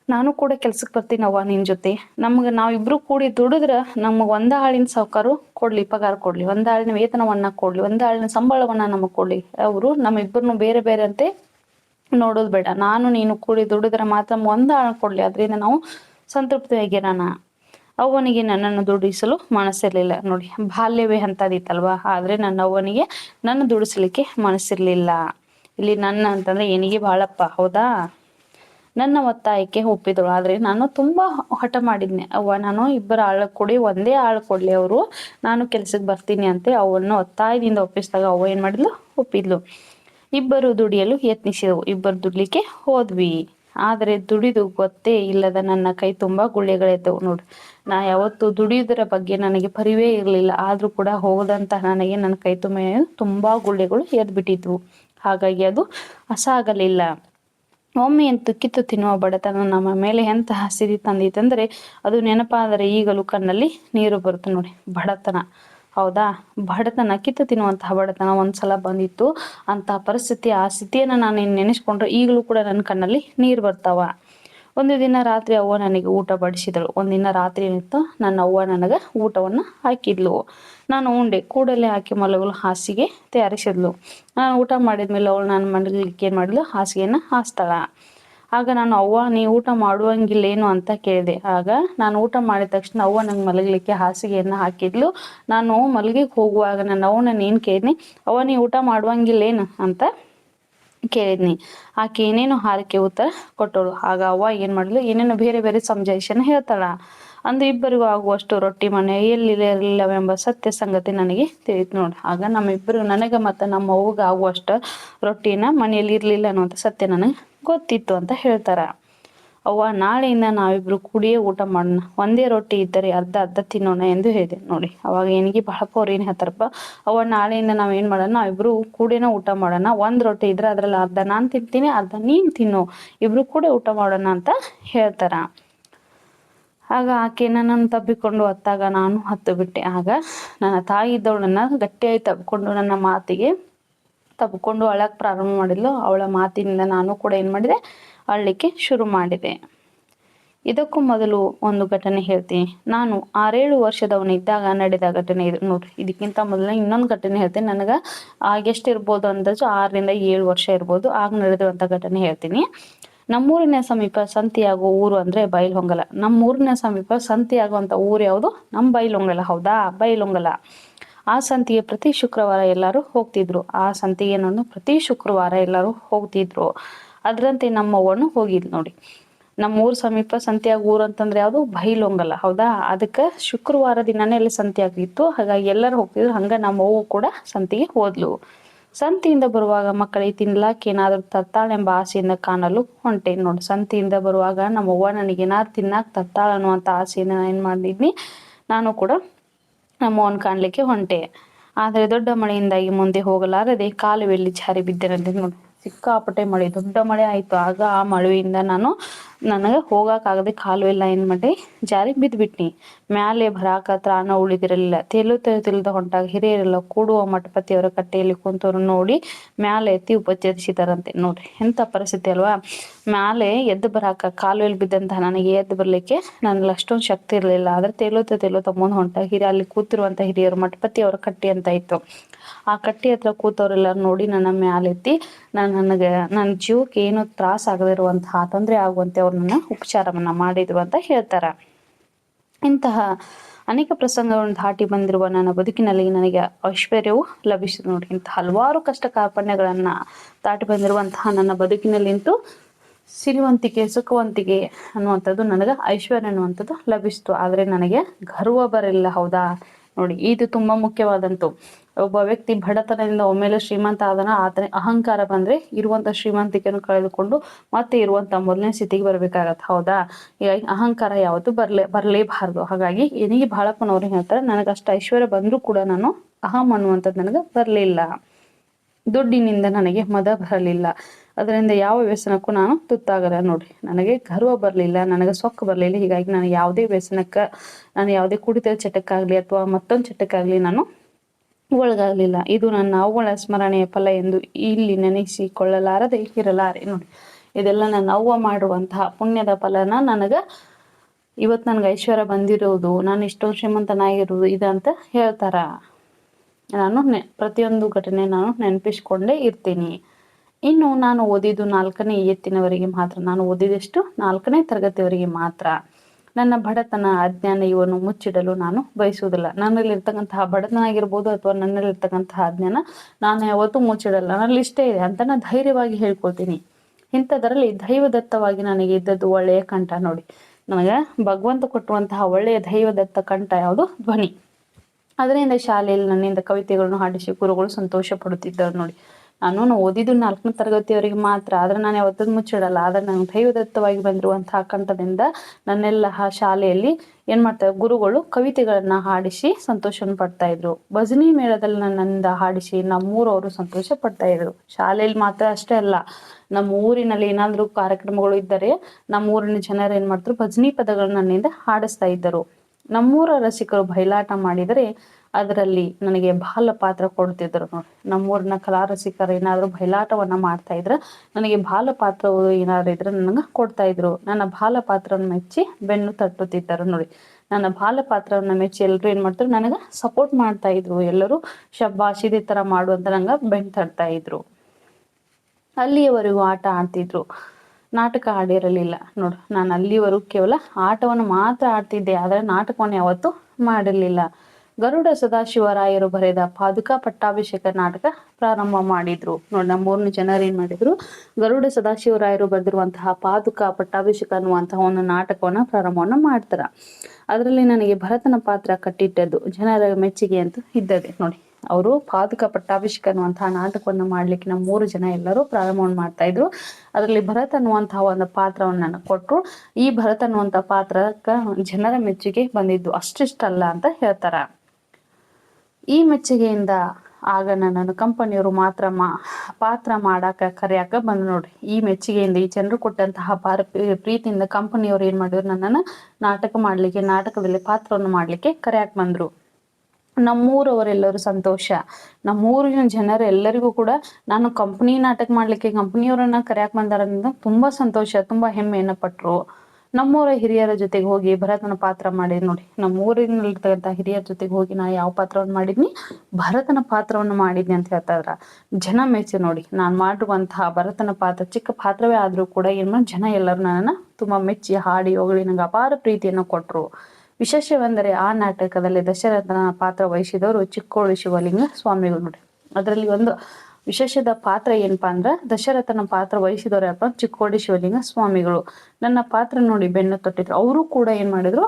ನಾನು ಕೂಡ ಕೆಲ್ಸಕ್ಕೆ ಬರ್ತೀನಿ ಅವ್ವ ನಿನ್ ಜೊತೆ. ನಮ್ಗೆ ನಾವಿಬ್ರು ಕೂಡಿ ದುಡಿದ್ರ ನಮಗೆ ಒಂದ ಹಾಳಿನ ಸಾವುಕಾರು ಕೊಡ್ಲಿ, ಪಗಾರ ಕೊಡ್ಲಿ. ಒಂದ ಹಾಳಿನ ವೇತನವನ್ನ ಕೊಡ್ಲಿ, ಒಂದ ಹಾಳಿನ ಸಂಬಳವನ್ನ ನಮಗ್ ಕೊಡ್ಲಿ. ಅವರು ನಮ್ಮಿಬ್ಬರನ್ನು ಬೇರೆ ಬೇರೆ ಅಂತೆ ನೋಡೋದು ಬೇಡ. ನಾನು, ನೀನು ಕೂಡಿ ದುಡಿದ್ರೆ ಮಾತ್ರ ಒಂದ ಹಾಳು ಕೊಡ್ಲಿ. ಅದರಿಂದ ನಾವು ಸಂತೃಪ್ತಿಯಾಗಿರೋಣ. ಅವನಿಗೆ ನನ್ನನ್ನು ದುಡಿಸಲು ಮನಸ್ಸಿರಲಿಲ್ಲ. ನೋಡಿ, ಬಾಲ್ಯವೇ ಅಂತದಿತ್ತಲ್ವಾ ಆದ್ರೆ ನನ್ನ ಅವನಿಗೆ ನನ್ನ ದುಡಿಸಲಿಕ್ಕೆ ಮನಸ್ಸಿರಲಿಲ್ಲ. ಇಲ್ಲಿ ನನ್ನ ಅಂತಂದ್ರೆ ಏನಿಗೆ ಬಾಳಪ್ಪ, ಹೌದಾ? ನನ್ನ ಒತ್ತಾಯಕ್ಕೆ ಒಪ್ಪಿದಳು. ಆದ್ರೆ ನಾನು ತುಂಬಾ ಹಠ ಮಾಡಿದ್ನೆ. ಅವ್ವ, ನಾನು ಇಬ್ಬರ ಆಳು ಕೊಡಿ, ಒಂದೇ ಆಳು ಕೊಡ್ಲಿ ಅವರು. ನಾನು ಕೆಲ್ಸಕ್ಕೆ ಬರ್ತೀನಿ ಅಂತ ಅವನ್ನು ಒತ್ತಾಯದಿಂದ ಒಪ್ಪಿಸಿದಾಗ ಅವ್ವ ಏನು ಮಾಡಿದ್ಲು? ಒಪ್ಪಿದ್ಲು. ಇಬ್ಬರು ದುಡಿಯಲು ಯತ್ನಿಸಿದವು. ಇಬ್ಬರು ದುಡ್ಲಿಕ್ಕೆ ಹೋದ್ವಿ. ಆದ್ರೆ ದುಡಿದು ಗೊತ್ತೇ ಇಲ್ಲದ ನನ್ನ ಕೈ ತುಂಬಾ ಗುಳ್ಳೆಗಳಿದ್ದವು ನೋಡಿ ನಾ ಯಾವತ್ತು ದುಡಿಯೋದರ ಬಗ್ಗೆ ನನಗೆ ಪರಿವೇ ಇರಲಿಲ್ಲ. ಆದರೂ ಕೂಡ ಹೋದಂತ ನನಗೆ ನನ್ನ ಕೈ ತುಂಬ ತುಂಬ ಗುಳ್ಳೆಗಳು ಎದ್ಬಿಟ್ಟಿದ್ವು ಹಾಗಾಗಿ ಅದು ಅಸಾಗಲಿಲ್ಲ ಒಮ್ಮೆ ಅಂತೂ ಕಿತ್ತು ತಿನ್ನುವ ಬಡತನ ನಮ್ಮ ಮೇಲೆ ಎಂತಹ ಸಿರಿ ತಂದಿತ್ತಂದರೆ ಅದು ನೆನಪಾದರೆ ಈಗಲೂ ಕಣ್ಣಲ್ಲಿ ನೀರು ಬರುತ್ತೆ ನೋಡಿ. ಬಡತನ. ಹೌದಾ? ಬಡತನ, ಕಿತ್ತು ತಿನ್ನುವಂತಹ ಬಡತನ ಒಂದ್ಸಲ ಬಂದಿತ್ತು. ಅಂತಹ ಪರಿಸ್ಥಿತಿ, ಆ ಸ್ಥಿತಿಯನ್ನು ನಾನು ನೆನೆಸ್ಕೊಂಡ್ರೆ ಈಗಲೂ ಕೂಡ ನನ್ನ ಕಣ್ಣಲ್ಲಿ ನೀರು ಬರ್ತಾವ. ಒಂದು ದಿನ ರಾತ್ರಿ ಅವ್ವ ನನಗೆ ಊಟ ಬಡಿಸಿದಳು. ಒಂದಿನ ರಾತ್ರಿ ನಿಂತು ನನ್ನ ಅವ್ವ ನನಗೆ ಊಟವನ್ನು ಹಾಕಿದ್ಲು. ನಾನು ಉಂಡೆ, ಕೂಡಲೇ ಹಾಕಿ ಮಲಗಲು ಹಾಸಿಗೆ ತಯಾರಿಸಿದ್ಲು. ನಾನು ಊಟ ಮಾಡಿದ್ಮೇಲೆ ಅವಳು ನಾನು ಮಲಗಲಿಕ್ಕೆ ಏನು ಮಾಡಿದ್ಲು? ಹಾಸಿಗೆಯನ್ನು ಹಾಸ್ತಾಳ. ಆಗ ನಾನು, ಅವ್ವ, ನೀ ಊಟ ಮಾಡುವಂಗಿಲ್ಲೇನು ಅಂತ ಕೇಳಿದೆ. ಆಗ ನಾನು ಊಟ ಮಾಡಿದ ತಕ್ಷಣ ಅವ್ವ ನಂಗೆ ಮಲಗಲಿಕ್ಕೆ ಹಾಸಿಗೆಯನ್ನು ಹಾಕಿದ್ಲು. ನಾನು ಮಲಗಿಗೆ ಹೋಗುವಾಗ ನನ್ನ ಅವ್ವ ನಾನು ಏನು ಕೇಳಿದ್ನಿ? ಅವ್ವ, ನೀ ಊಟ ಮಾಡುವಂಗಿಲ್ಲೇನು ಅಂತ ಕೇಳಿದ್ನಿ. ಆಕೆ ಏನೇನು ಹಾರಕ್ಕೆ ಉತ್ತರ ಕೊಟ್ಟಳು. ಆಗ ಅವ್ವ ಏನು ಮಾಡಿದ್ಲು ಏನೇನು ಬೇರೆ ಬೇರೆ ಸಂಜಾಯಿಷನ ಹೇಳ್ತಾಳ. ಅಂದ್ರೆ ಇಬ್ಬರಿಗೂ ಆಗುವಷ್ಟು ರೊಟ್ಟಿ ಮನೆ ಎಲ್ಲಿರಲಿಲ್ಲವೆಂಬ ಸತ್ಯ ಸಂಗತಿ ನನಗೆ ತಿಳಿತು ನೋಡಿ. ಆಗ ನಮ್ಮಿಬ್ಬರು ನನಗೆ ಮತ್ತು ನಮ್ಮ ಅವ್ವಗೆ ಆಗುವಷ್ಟು ರೊಟ್ಟಿನ ಮನೆಯಲ್ಲಿ ಇರಲಿಲ್ಲ ಅನ್ನುವಂಥ ಸತ್ಯ ನನಗೆ ಗೊತ್ತಿತ್ತು ಅಂತ ಹೇಳ್ತಾರ. ಅವ್ವ, ನಾಳೆಯಿಂದ ನಾವಿಬ್ರು ಕೂಡಿಯೇ ಊಟ ಮಾಡೋಣ. ಒಂದೇ ರೊಟ್ಟಿ ಇದ್ದರೆ ಅರ್ಧ ಅರ್ಧ ತಿನ್ನೋಣ ಎಂದು ಹೇಳಿದೆ. ನೋಡಿ, ಅವಾಗ ಏನಿಗೆ ಬಹಳಪ್ಪ ಅವ್ರು ಏನು ಹೇಳ್ತಾರಪ್ಪ? ಅವ್ವ, ನಾಳೆಯಿಂದ ನಾವು ಏನು ಮಾಡೋಣ? ನಾವಿಬ್ರು ಕೂಡಿನ ಊಟ ಮಾಡೋಣ. ಒಂದು ರೊಟ್ಟಿ ಇದ್ರೆ ಅದ್ರಲ್ಲಿ ಅರ್ಧ ನಾನು ತಿಂತೀನಿ, ಅರ್ಧ ನೀನು ತಿನ್ನು. ಇಬ್ರು ಕೂಡ ಊಟ ಮಾಡೋಣ ಅಂತ ಹೇಳ್ತಾರ. ಆಗ ಆಕೆ ನನ್ನನ್ನು ತಬ್ಬಿಕೊಂಡು ಹತ್ತಾಗ ನಾನು ಹತ್ತು ಬಿಟ್ಟೆ ಆಗ ನನ್ನ ತಾಯಿ ಇದ್ದವಳನ್ನ ಗಟ್ಟಿಯಾಗಿ ತಬ್ಕೊಂಡು ನನ್ನ ಮಾತಿಗೆ ತಬ್ಕೊಂಡು ಅಳಕ್ ಪ್ರಾರಂಭ ಮಾಡಿದ್ಲು. ಅವಳ ಮಾತಿನಿಂದ ನಾನು ಕೂಡ ಏನ್ ಮಾಡಿದೆ? ಅಳ್ಳಿಕ್ಕೆ ಶುರು ಮಾಡಿದೆ. ಇದಕ್ಕೂ ಮೊದಲು ಒಂದು ಘಟನೆ ಹೇಳ್ತೀನಿ ನಾನು ಆರೇಳು ವರ್ಷದವನಿದ್ದಾಗ ನಡೆದ ಘಟನೆ ಇದು. ನೋಡ್ರಿ, ಇದಕ್ಕಿಂತ ಮೊದಲು ಇನ್ನೊಂದು ಘಟನೆ ಹೇಳ್ತೀನಿ ನನಗೆ ಆಗೆಷ್ಟು ಎಷ್ಟಿರ್ಬೋದು ಅಂದಾಜು ಆರರಿಂದ ಏಳು ವರ್ಷ ಇರ್ಬೋದು. ಆಗ ನಡೆದಿರುವಂಥ ಘಟನೆ ಹೇಳ್ತೀನಿ. ನಮ್ಮೂರಿನ ಸಮೀಪ ಸಂತಿಯಾಗುವ ಊರು ಅಂದ್ರೆ ಬೈಲ್ಹೊಂಗಲ. ನಮ್ಮೂರಿನ ಸಮೀಪ ಸಂತಿಯಾಗುವಂಥ ಊರು ಯಾವುದು? ನಮ್ಮ ಬೈಲೊಂಗಲ ಹೌದಾ? ಬೈಲೊಂಗಲ ಆ ಸಂತಿಗೆ ಪ್ರತಿ ಶುಕ್ರವಾರ ಎಲ್ಲರೂ ಹೋಗ್ತಿದ್ರು. ಆ ಸಂತಿಗೆ ನಾನು ಪ್ರತಿ ಶುಕ್ರವಾರ ಎಲ್ಲರೂ ಹೋಗ್ತಿದ್ರು. ಅದರಂತೆ ನಮ್ಮವ್ವನು ಹೋಗಿದ್ ನೋಡಿ. ನಮ್ಮ ಊರ್ ಸಮೀಪ ಸಂತ್ಯಾಗ ಊರು ಅಂತಂದ್ರೆ ಯಾವುದು? ಬೈಲೊಂಗಲ್ಲ ಹೌದಾ? ಅದಕ್ಕೆ ಶುಕ್ರವಾರ ದಿನಾನೇ ಅಲ್ಲಿ ಸಂತೆ ಹಾಗಾಗಿ ಎಲ್ಲರೂ ಹೋಗ್ತಿದ್ರು. ಹಂಗ ನಮ್ಮ ಅವ್ವ ಕೂಡ ಸಂತಿಗೆ ಹೋದ್ಲು. ಸಂತಿಯಿಂದ ಬರುವಾಗ ಮಕ್ಕಳಿಗೆ ತಿನ್ಲಾಕ್ ಏನಾದ್ರು ತರ್ತಾಳೆಂಬ ಆಸೆಯಿಂದ ಕಾಣಲು ಹೊಂಟೆ. ನೋಡಿ, ಸಂತಿಯಿಂದ ಬರುವಾಗ ನಮ್ಮ ಅವ್ವ ನನಗೆ ಏನಾದ್ರು ತಿನ್ನಾಕ ತರ್ತಾಳ ಅನ್ನುವಂಥ ಆಸೆಯಿಂದ ನಾನು ಏನು ಮಾಡಿದ್ನಿ ನಾನು ಕೂಡ ನಮ್ಮವ್ವನ ಕಾಣ್ಲಿಕ್ಕೆ ಹೊಂಟೆ. ಆದರೆ ದೊಡ್ಡ ಮಳೆಯಿಂದಾಗಿ ಮುಂದೆ ಹೋಗಲಾರದೆ ಕಾಲುವೆಯಲ್ಲಿ ಜಾರಿ ಬಿದ್ದೆನಂತೆ ನೋಡಿ. ಸಿಕ್ಕಾಪಟ್ಟೆ ಮಳೆ, ದೊಡ್ಡ ಮಳೆ ಆಯ್ತು. ಆಗ ಆ ಮಳೆಯಿಂದ ನಾನು ನನಗೆ ಹೋಗಕ್ಕಾಗದೆ ಕಾಲು ಎಲ್ಲ ಏನು ಮಾಡಿ ಜಾರಿ ಬಿದ್ದುಬಿಟ್ನಿ ಮ್ಯಾಲೆ ಬರಾಕ ಅನ್ನ ಉಳಿದಿರಲಿಲ್ಲ. ತೆಲು ತಿಳಿದ ಹೊಂಟಾಗ ಹಿರಿಯರೆಲ್ಲ ಕೂಡುವ ಮಠಪತಿಯವರ ಕಟ್ಟೆಯಲ್ಲಿ ಕುಂತವ್ರು ನೋಡಿ ಮ್ಯಾಲೆ ಎತ್ತಿ ಉಪಚರಿಸಿದಾರಂತೆ. ನೋಡ್ರಿ, ಎಂತ ಪರಿಸ್ಥಿತಿ ಅಲ್ವಾ? ಮ್ಯಾಲೆ ಎದ್ದು ಬರಾಕ ಕಾಲುವೆಲ್ ಬಿದ್ದಂತಹ ನನಗೆ ಎದ್ದು ಬರ್ಲಿಕ್ಕೆ ನನಗೆ ಅಷ್ಟೊಂದು ಶಕ್ತಿ ಇರಲಿಲ್ಲ. ಆದ್ರೆ ತೆಲು ತೇಲುತ್ತ ಮುಂದೆ ಹೊಂಟಾಗ ಹಿರಿಯ ಅಲ್ಲಿ ಕೂತಿರುವಂಥ ಹಿರಿಯರು ಮಠಪತಿಯವರ ಕಟ್ಟಿ ಅಂತ ಇತ್ತು. ಆ ಕಟ್ಟಿ ಹತ್ರ ಕೂತವರೆಲ್ಲ ನೋಡಿ ನನ್ನ ಮ್ಯಾಲೆತ್ತಿ ನಾನು ನನಗೆ ನನ್ನ ಜೀವಕ್ಕೆ ಏನು ತ್ರಾಸ ಆಗದಿರುವಂತಹ ತೊಂದರೆ ಆಗುವಂತೆ ಅವ್ರನ್ನ ಉಪಚಾರವನ್ನ ಮಾಡಿದ್ರು ಅಂತ ಹೇಳ್ತಾರ. ಇಂತಹ ಅನೇಕ ಪ್ರಸಂಗಗಳನ್ನು ದಾಟಿ ಬಂದಿರುವ ನನ್ನ ಬದುಕಿನಲ್ಲಿ ನನಗೆ ಐಶ್ವರ್ಯವು ಲಭಿಸಿದೆ ನೋಡಿ. ಇಂಥ ಹಲವಾರು ಕಷ್ಟ ಕಾರ್ಪಣ್ಯಗಳನ್ನ ದಾಟಿ ಬಂದಿರುವಂತಹ ನನ್ನ ಬದುಕಿನಲ್ಲಿಂತೂ ಸಿರಿವಂತಿಕೆ, ಸುಖವಂತಿಕೆ ಅನ್ನುವಂಥದ್ದು ನನಗೆ ಐಶ್ವರ್ಯ ಅನ್ನುವಂಥದ್ದು ಲಭಿಸ್ತು. ಆದರೆ ನನಗೆ ಗರ್ವ ಬರಲಿಲ್ಲ, ಹೌದಾ? ನೋಡಿ, ಇದು ತುಂಬಾ ಮುಖ್ಯವಾದಂತು. ಒಬ್ಬ ವ್ಯಕ್ತಿ ಬಡತನದಿಂದ ಒಮ್ಮೆಲೆ ಶ್ರೀಮಂತ ಆದನ, ಆತನ ಅಹಂಕಾರ ಬಂದ್ರೆ ಇರುವಂತ ಶ್ರೀಮಂತಿಕೆಯನ್ನು ಕಳೆದುಕೊಂಡು ಮತ್ತೆ ಇರುವಂತ ಮೊದಲನೇ ಸ್ಥಿತಿಗೆ ಬರ್ಬೇಕಾಗತ್ತೆ. ಹೌದಾ? ಹೀಗಾಗಿ ಅಹಂಕಾರ ಯಾವತ್ತು ಬರ್ಲೇ, ಬರಲೇಬಾರದು. ಹಾಗಾಗಿ ಏನಿಗೆ ಬಾಳಪ್ಪನವ್ರು ಹೇಳ್ತಾರೆ ನನಗೆ ಅಷ್ಟು ಐಶ್ವರ್ಯ ಬಂದರೂ ಕೂಡ ನಾನು ಅಹಂ ಅನ್ನುವಂಥದ್ದು ನನಗೆ ಬರಲಿಲ್ಲ. ದುಡ್ಡಿನಿಂದ ನನಗೆ ಮದ ಬರಲಿಲ್ಲ. ಅದರಿಂದ ಯಾವ ವ್ಯಸನಕ್ಕೂ ನಾನು ತುತ್ತಾಗಲ್ಲ ನೋಡ್ರಿ ನನಗೆ ಗರ್ವ ಬರಲಿಲ್ಲ, ನನಗೆ ಸೊಕ್ಕ ಬರಲಿಲ್ಲ. ಹೀಗಾಗಿ ನಾನು ಯಾವುದೇ ವ್ಯಸನಕ್ಕೆ, ನಾನು ಯಾವುದೇ ಕುಡಿತ ಚಟಕ್ಕಾಗಲಿ ಅಥವಾ ಮತ್ತೊಂದು ಚಟಕ್ಕಾಗಲಿ ನಾನು ಒಳಗಾಗಲಿಲ್ಲ. ಇದು ನನ್ನ ಅವುಗಳ ಸ್ಮರಣೆಯ ಫಲ ಎಂದು ಇಲ್ಲಿ ನೆನೆಸಿಕೊಳ್ಳಲಾರದೆ ಇರಲಾರೆ. ನೋಡಿ, ಇದೆಲ್ಲ ನನ್ನ ಅವ್ವ ಮಾಡುವಂತಹ ಪುಣ್ಯದ ಫಲನ ನನಗೆ ಇವತ್ತು ನನಗೆ ಐಶ್ವರ್ಯ ಬಂದಿರೋದು, ನಾನು ಇಷ್ಟೋ ಶ್ರೀಮಂತನಾಗಿರೋದು ಇದಂತ ಹೇಳ್ತಾರ. ನಾನು ನೆ, ಪ್ರತಿಯೊಂದು ಘಟನೆ ನಾನು ನೆನಪಿಸ್ಕೊಂಡೇ ಇರ್ತೀನಿ. ಇನ್ನು ನಾನು ಓದಿದ್ದು ನಾಲ್ಕನೇ ಎತ್ತಿನವರೆಗೆ ಮಾತ್ರ, ನಾನು ಓದಿದಷ್ಟು ನಾಲ್ಕನೇ ತರಗತಿಯವರಿಗೆ ಮಾತ್ರ. ನನ್ನ ಬಡತನ, ಅಜ್ಞಾನ ಇವನ್ನು ಮುಚ್ಚಿಡಲು ನಾನು ಬಯಸುವುದಿಲ್ಲ. ನನ್ನಲ್ಲಿರ್ತಕ್ಕಂತಹ ಬಡತನ ಆಗಿರ್ಬೋದು ಅಥವಾ ನನ್ನಲ್ಲಿರ್ತಕ್ಕಂತಹ ಅಜ್ಞಾನ ನಾನು ಯಾವತ್ತೂ ಮುಚ್ಚಿಡಲ್ಲ. ನನ್ನಲ್ಲಿ ಇಷ್ಟೇ ಇದೆ ಅಂತ ನಾನು ಧೈರ್ಯವಾಗಿ ಹೇಳ್ಕೊಳ್ತೀನಿ. ಇಂಥದರಲ್ಲಿ ದೈವದತ್ತವಾಗಿ ನನಗೆ ಇದ್ದದ್ದು ಒಳ್ಳೆಯ ಕಂಠ ನೋಡಿ. ನನಗೆ ಭಗವಂತ ಕೊಟ್ಟುವಂತಹ ಒಳ್ಳೆಯ ದೈವದತ್ತ ಕಂಠ ಯಾವುದು? ಧ್ವನಿ. ಅದರಿಂದ ಶಾಲೆಯಲ್ಲಿ ನನ್ನಿಂದ ಕವಿತೆಗಳನ್ನು ಹಾಡಿಸಿ ಗುರುಗಳು ಸಂತೋಷ ಪಡುತ್ತಿದ್ದರು ನೋಡಿ. ನಾನು ಓದಿದ್ದು ನಾಲ್ಕನೇ ತರಗತಿಯವರಿಗೆ ಮಾತ್ರ. ಆದ್ರೆ ನಾನು ಯಾವತ್ತೂ ಮುಚ್ಚಿಡಲ್ಲ. ಆದ್ರೆ ನಾನು ದೈವದತ್ತವಾಗಿ ಬಂದಿರುವಂತಹ ಕಂಠದಿಂದ ನನ್ನೆಲ್ಲ ಶಾಲೆಯಲ್ಲಿ ಏನ್ ಮಾಡ್ತಾರೆ ಗುರುಗಳು ಕವಿತೆಗಳನ್ನ ಹಾಡಿಸಿ ಸಂತೋಷವನ್ನು ಪಡ್ತಾ ಇದ್ರು. ಭಜನಿ ಮೇಳದಲ್ಲಿ ನನ್ನಿಂದ ಹಾಡಿಸಿ ನಮ್ಮೂರವರು ಸಂತೋಷ ಪಡ್ತಾ ಇದ್ರು. ಶಾಲೆಯಲ್ಲಿ ಮಾತ್ರ ಅಷ್ಟೇ ಅಲ್ಲ ನಮ್ಮ ಊರಿನಲ್ಲಿ ಏನಾದ್ರು ಕಾರ್ಯಕ್ರಮಗಳು ಇದ್ದರೆ ನಮ್ಮ ಊರಿನ ಜನರು ಏನ್ ಮಾಡ್ತಾರೆ ಭಜನಿ ಪದಗಳನ್ನ ನನ್ನಿಂದ ಹಾಡಿಸ್ತಾ ಇದ್ದರು. ನಮ್ಮೂರ ರಸಿಕರು ಬಯಲಾಟ ಮಾಡಿದರೆ ಅದರಲ್ಲಿ ನನಗೆ ಬಾಲ ಪಾತ್ರ ಕೊಡ್ತಿದ್ರು ನೋಡಿ. ನಮ್ಮೂರಿನ ಕಲಾ ರಸಿಕರು ಏನಾದ್ರು ಬಯಲಾಟವನ್ನ ಮಾಡ್ತಾ ಇದ್ರ ನನಗೆ ಬಾಲ ಪಾತ್ರ ಏನಾದ್ರು ಇದ್ರೆ ನನಗೆ ಕೊಡ್ತಾ ಇದ್ರು. ನನ್ನ ಬಾಲ ಪಾತ್ರವನ್ನು ಮೆಚ್ಚಿ ಬೆನ್ನು ತಟ್ಟುತ್ತಿದ್ದರು ನೋಡಿ. ನನ್ನ ಬಾಲ ಪಾತ್ರವನ್ನ ಮೆಚ್ಚಿ ಎಲ್ಲರೂ ಏನ್ ಮಾಡ್ತಾರೆ ನನಗೆ ಸಪೋರ್ಟ್ ಮಾಡ್ತಾ ಇದ್ರು. ಎಲ್ಲರೂ ಶಬ್ಬಾಶ್ ಇದೇ ತರ ಮಾಡು ಅಂತ ನಂಗೆ ಬೆನ್ನು ತಡ್ತಾ ಇದ್ರು. ಅಲ್ಲಿಯವರೆಗೂ ಆಟ ಆಡ್ತಿದ್ರು. ನಾಟಕ ಆಡಿರಲಿಲ್ಲ ನೋಡು. ನಾನು ಅಲ್ಲಿವರೆಗೂ ಕೇವಲ ಆಟವನ್ನು ಮಾತ್ರ ಆಡ್ತಿದ್ದೆ. ಆದರೆ ನಾಟಕವನ್ನು ಯಾವತ್ತೂ ಮಾಡಿರಲಿಲ್ಲ. ಗರುಡ ಸದಾಶಿವರಾಯರು ಬರೆದ ಪಾದುಕಾ ಪಟ್ಟಾಭಿಷೇಕ ನಾಟಕ ಪ್ರಾರಂಭ ಮಾಡಿದ್ರು. ನೋಡಿ ನಮ್ಮೂರಿನ ಜನರು ಏನ್ ಮಾಡಿದ್ರು? ಗರುಡ ಸದಾಶಿವರಾಯರು ಬರೆದಿರುವಂತಹ ಪಾದುಕ ಪಟ್ಟಾಭಿಷೇಕ ಅನ್ನುವಂತಹ ಒಂದು ನಾಟಕವನ್ನ ಪ್ರಾರಂಭವನ್ನ ಮಾಡ್ತಾರ. ಅದರಲ್ಲಿ ನನಗೆ ಭರತನ ಪಾತ್ರ ಕಟ್ಟಿಟ್ಟದ್ದು ಜನರ ಮೆಚ್ಚುಗೆ ಅಂತ ಇದ್ದದೆ ನೋಡಿ, ಅವರು ಪಾದುಕ ಪಟ್ಟಾಭಿಷೇಕ ಅನ್ನುವಂತಹ ನಾಟಕವನ್ನು ಮಾಡ್ಲಿಕ್ಕೆ ನಮ್ಮ ಮೂರು ಜನ ಎಲ್ಲರೂ ಪ್ರಾರಂಭವನ್ನು ಮಾಡ್ತಾ ಇದ್ರು. ಅದರಲ್ಲಿ ಭರತ್ ಅನ್ನುವಂತಹ ಒಂದು ಪಾತ್ರವನ್ನು ನನಗೆ ಕೊಟ್ಟರು ಈ ಭರತ್ ಅನ್ನುವಂತಹ ಪಾತ್ರಕ್ಕ ಜನರ ಮೆಚ್ಚುಗೆ ಬಂದಿದ್ದು ಅಷ್ಟಿಷ್ಟಲ್ಲ ಅಂತ ಹೇಳ್ತಾರ. ಈ ಮೆಚ್ಚುಗೆಯಿಂದ ಆಗ ನನ್ನನ್ನು ಕಂಪನಿಯವರು ಮಾತ್ರ ಮಾ, ಪಾತ್ರ ಮಾಡಾಕ ಕರೆಯಾಕ ಬಂದು ನೋಡ್ರಿ. ಈ ಮೆಚ್ಚುಗೆಯಿಂದ ಈ ಜನರು ಕೊಟ್ಟಂತಹ ಪಾರ ಪ್ರೀತಿಯಿಂದ ಕಂಪನಿಯವರು ಏನ್ ಮಾಡಿದ್ರು? ನನ್ನನ್ನು ನಾಟಕ ಮಾಡ್ಲಿಕ್ಕೆ, ನಾಟಕದಲ್ಲಿ ಪಾತ್ರವನ್ನು ಮಾಡ್ಲಿಕ್ಕೆ ಕರೆಯಾಕ್ ಬಂದ್ರು. ನಮ್ಮೂರವರೆಲ್ಲರೂ ಸಂತೋಷ. ನಮ್ಮೂರಿನ ಜನರು ಎಲ್ಲರಿಗೂ ಕೂಡ ನಾನು ಕಂಪ್ನಿ ನಾಟಕ ಮಾಡ್ಲಿಕ್ಕೆ, ಕಂಪ್ನಿಯವರನ್ನ ಕರೆಯಾಕ್ ಬಂದಾರ ತುಂಬಾ ಸಂತೋಷ, ತುಂಬಾ ಹೆಮ್ಮೆಯನ್ನ ಪಟ್ರು. ನಮ್ಮೂರ ಹಿರಿಯರ ಜೊತೆಗೆ ಹೋಗಿ ಭರತನ ಪಾತ್ರ ಮಾಡಿ ನೋಡಿ. ನಮ್ಮ ಊರಿನಲ್ಲಿರ್ತಕ್ಕಂಥ ಹಿರಿಯರ ಜೊತೆಗೆ ಹೋಗಿ ನಾ ಯಾವ ಪಾತ್ರವನ್ನು ಮಾಡಿದ್ನಿ? ಭರತನ ಪಾತ್ರವನ್ನು ಮಾಡಿದ್ನಿ ಅಂತ ಹೇಳ್ತಾ ಇದ್ರ. ಜನ ಮೆಚ್ಚಿ ನೋಡಿ. ನಾನು ಮಾಡಿರುವಂತಹ ಭರತನ ಪಾತ್ರ ಚಿಕ್ಕ ಪಾತ್ರವೇ ಆದರೂ ಕೂಡ ಏನು ಜನ ಎಲ್ಲರೂ ನನ್ನ ತುಂಬಾ ಮೆಚ್ಚಿ ಹಾಡಿ ಹೊಗಳಿ ನಂಗೆ ಅಪಾರ ಪ್ರೀತಿಯನ್ನು ಕೊಟ್ಟರು ವಿಶೇಷವೆಂದರೆ ಆ ನಾಟಕದಲ್ಲಿ ದಶರಥನ ಪಾತ್ರ ವಹಿಸಿದವರು ಚಿಕ್ಕೋಳಿ ಶಿವಲಿಂಗ ಸ್ವಾಮಿಗಳು ನೋಡಿ. ಅದರಲ್ಲಿ ಒಂದು ವಿಶೇಷದ ಪಾತ್ರ ಏನಪ್ಪಾ ಅಂದ್ರ ದಶರಥನ ಪಾತ್ರ ವಹಿಸಿದವರು ಯಪ್ಪ ಚಿಕ್ಕೋಡಿ ಶಿವಲಿಂಗ ಸ್ವಾಮಿಗಳು. ನನ್ನ ಪಾತ್ರ ನೋಡಿ ಬೆನ್ನು ತೊಟ್ಟಿದ್ರು. ಅವರು ಕೂಡ ಏನ್ ಮಾಡಿದ್ರು?